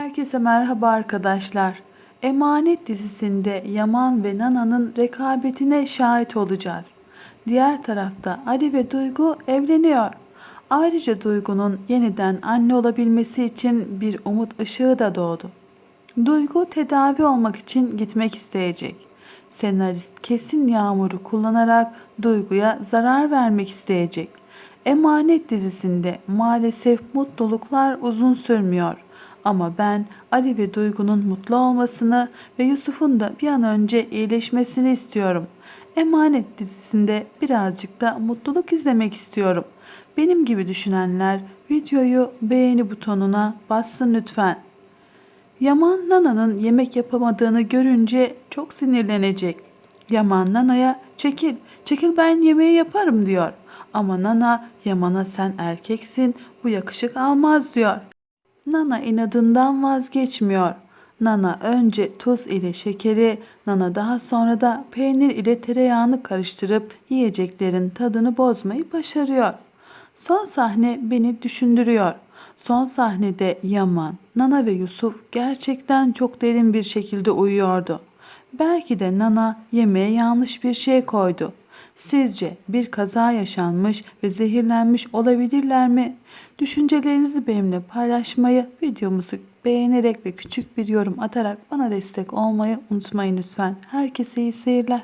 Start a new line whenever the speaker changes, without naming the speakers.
Herkese merhaba arkadaşlar. Emanet dizisinde Yaman ve Nana'nın rekabetine şahit olacağız. Diğer tarafta Ali ve Duygu evleniyor. Ayrıca Duygu'nun yeniden anne olabilmesi için bir umut ışığı da doğdu. Duygu tedavi olmak için gitmek isteyecek. Senarist kesin Yağmur'u kullanarak Duygu'ya zarar vermek isteyecek. Emanet dizisinde maalesef mutluluklar uzun sürmüyor. Ama ben Ali ve Duygu'nun mutlu olmasını ve Yusuf'un da bir an önce iyileşmesini istiyorum. Emanet dizisinde birazcık da mutluluk izlemek istiyorum. Benim gibi düşünenler videoyu beğeni butonuna bassın lütfen. Yaman Nana'nın yemek yapamadığını görünce çok sinirlenecek. Yaman Nana'ya çekil, çekil ben yemeği yaparım diyor. Ama Nana Yaman'a sen erkeksin bu yakışık almaz diyor. Nana inadından vazgeçmiyor. Nana önce tuz ile şekeri, Nana daha sonra da peynir ile tereyağını karıştırıp yiyeceklerin tadını bozmayı başarıyor. Son sahne beni düşündürüyor. Son sahnede Yaman, Nana ve Yusuf gerçekten çok derin bir şekilde uyuyordu. Belki de Nana yemeğe yanlış bir şey koydu. Sizce bir kaza yaşanmış ve zehirlenmiş olabilirler mi? Düşüncelerinizi benimle paylaşmayı, videomuzu beğenerek ve küçük bir yorum atarak bana destek olmayı unutmayın lütfen. Herkese iyi seyirler.